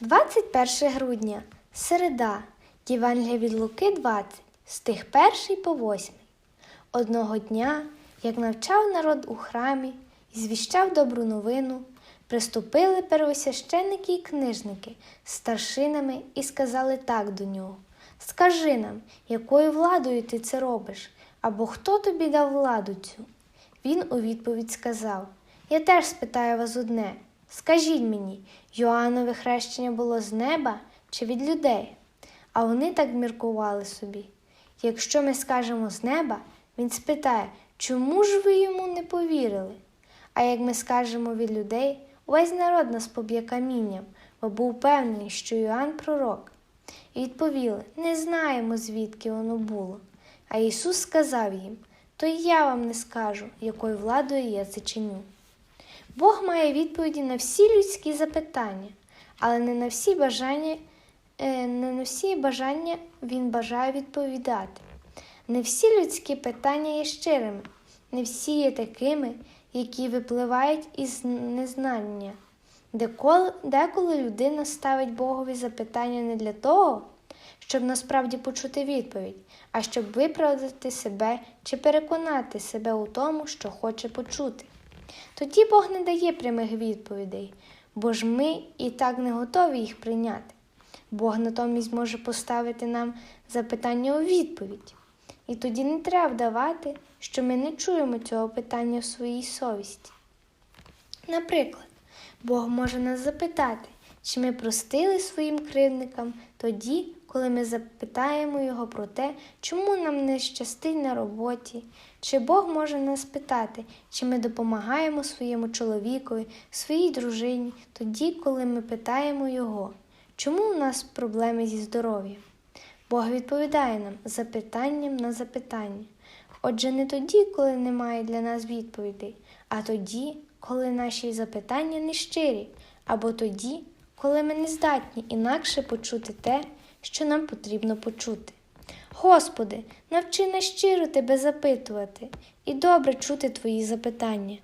21 грудня, середа, Євангелія від Луки 20, стих 1 по 8. Одного дня, як навчав народ у храмі і звіщав добру новину, приступили первосвященники і книжники з старшинами і сказали так до нього: Скажи нам, якою владою ти це робиш, або хто тобі дав владу цю? Він у відповідь сказав: Я теж спитаю вас одне. Скажіть мені, Йоаннове хрещення було з неба чи від людей? А вони так міркували собі. Якщо ми скажемо з неба, він спитає, чому ж ви йому не повірили? А як ми скажемо від людей, увесь народ нас поб'є камінням, бо був певний, що Йоанн пророк. І відповіли: не знаємо, звідки воно було. А Ісус сказав їм: То я вам не скажу, якою владою я це чиню. Бог має відповіді на всі людські запитання, але не на всі бажання, е, не на всі бажання Він бажає відповідати. Не всі людські питання є щирими, не всі є такими, які випливають із незнання. Деколи, деколи людина ставить Богові запитання не для того, щоб насправді почути відповідь, а щоб виправдати себе чи переконати себе у тому, що хоче почути. Тоді Бог не дає прямих відповідей, бо ж ми і так не готові їх прийняти. Бог натомість може поставити нам запитання у відповідь. І тоді не треба вдавати, що ми не чуємо цього питання в своїй совісті. Наприклад, Бог може нас запитати, чи ми простили своїм кривдникам тоді, коли ми запитаємо Його про те, чому нам не щастить на роботі, чи Бог може нас питати, чи ми допомагаємо своєму чоловікові, своїй дружині, тоді, коли ми питаємо Його, чому у нас проблеми зі здоров'ям. Бог відповідає нам запитанням на запитання. Отже, не тоді, коли немає для нас відповідей, а тоді, коли наші запитання не щирі, або тоді, коли ми не здатні інакше почути те, що нам потрібно почути. Господи, навчи нас щиро Тебе запитувати і добре чути Твої запитання.